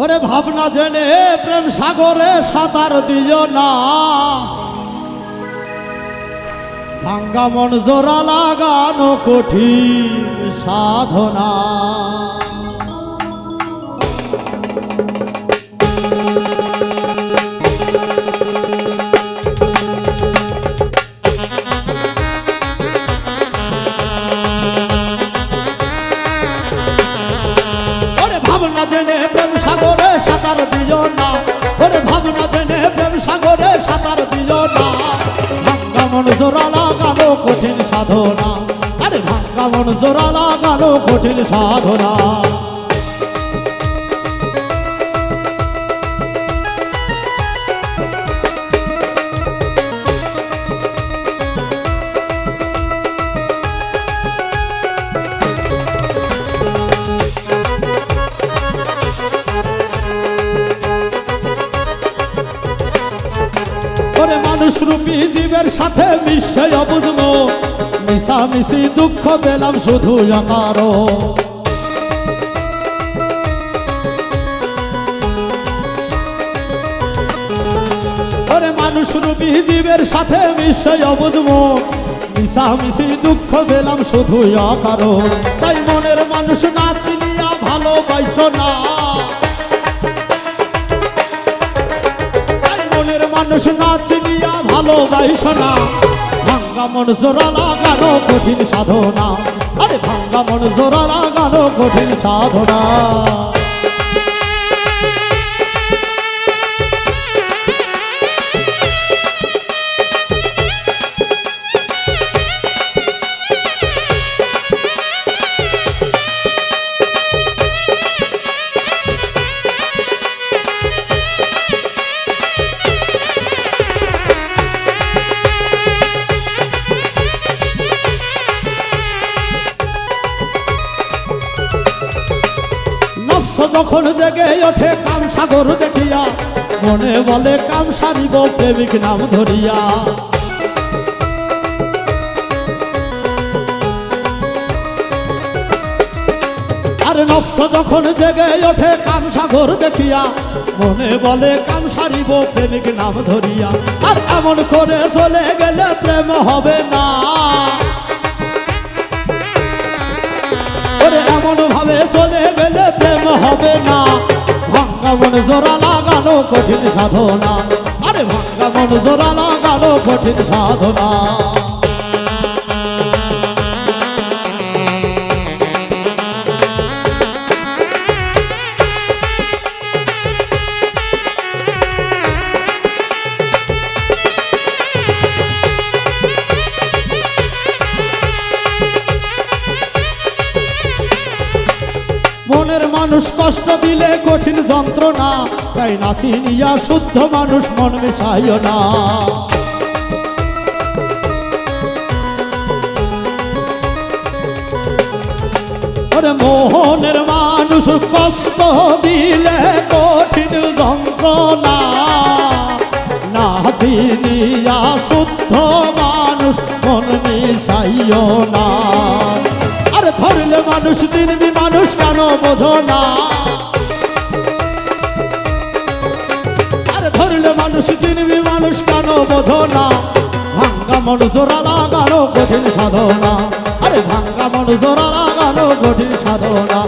ওরে ভাবনা জেনে প্রেম সাগরে সাঁতার দিও না। ভাঙ্গা মন জোড়া লাগানো কঠিন সাধনা। কঠিন সাধনা। আরে ভাঙ্গা মন জোড়া লাগানো কঠিন সাধনা। রূপী জীবের সাথে মিশে অবুঝবো। মিশামিশি দুঃখ পেলাম শুধু অকারো। ওরে মানুষ জীবের সাথে মিশে অবুঝবো। মিশামিশি দুঃখ পেলাম শুধু অকারো। তাই মনের মানুষ না চিনিয়া ভালোবাসো না। ভালোবাসো না ভাঙ্গা মন জোড়া লাগানো কঠিন সাধনা। আরে ভাঙ্গা মন জোড়া লাগানো কঠিন সাধনা। যখন জেগে ওঠে কাম সাগর দেখিয়া, মনে বলে, কাম সারিব প্রেমিক নাম ধরিয়া। আর নফস যখন জেগে ওঠে কাম সাগর দেখিয়া, মনে বলে, কাম সারিব প্রেমিক নাম ধরিয়া। আর এমন করে চলে গেলে প্রেম হবে না। এমন ভাবে চলে হবে না। ভাঙ্গা মন জোড়া লাগানো কঠিন সাধনা। আরে ভাঙ্গা মন জোড়া লাগানো কঠিন সাধনা। মানুষ কষ্ট দিলে কঠিন যন্ত্রণা, তাই নাচি নিয়া শুদ্ধ মানুষ মন মিশাইও না। মোহনের মানুষ কষ্ট দিলে কঠিন যন্ত্রণা, নাচি নিয়া শুদ্ধ মানুষ মন মিশাইও না। আরে ধরলে মানুষ কেন বোঝো না আরে ধরলে মানুষ, চিনবি মানুষ কেন বোঝো না ভাঙ্গা মন জোড়া লাগানো কঠিন সাধনা? আরে ভাঙ্গা মন জোড়া লাগানো কঠিন সাধনা?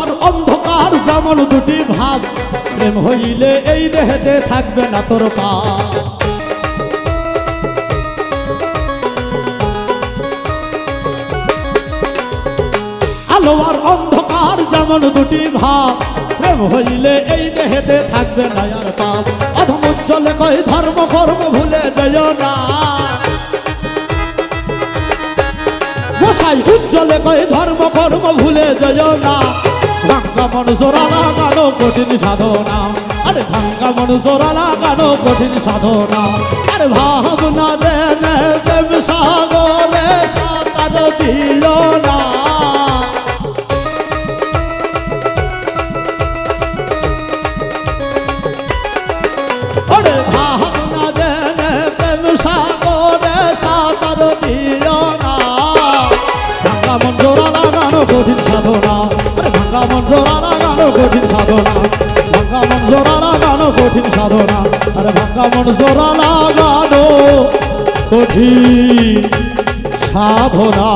আর অন্ধকার যেমন দুটি ভাব প্রেম হইলে এই দেহেতে থাকবে না তোর পা। আলো আর অন্ধকার যেমন দুটি ভাব প্রেম হইলে এই দেহেতে থাকবে না আর পাপ অধম উজ্জ্বলে কই ধর্ম, কর্ম ভুলে যেও না। উজ্জ্বলে কই ধর্ম, কর্ম ভুলে যেও না। ভাঙ্গা মনুষ্যরা লাগানো কঠিন সাধনা। আরে ভাঙ্গা মনুষ্যরা লাগানো কঠিন সাধনা। আরে ভাবনা দেন দিল না। মন কঠিন সাধনা। ভাঙ্গা মন জোড়া গানো কঠিন সাধনা। ভাঙ্গা মন জোড়া গানো কঠিন সাধনা। আরে ভাঙ্গা মন জোড়া গানো কঠিন সাধনা।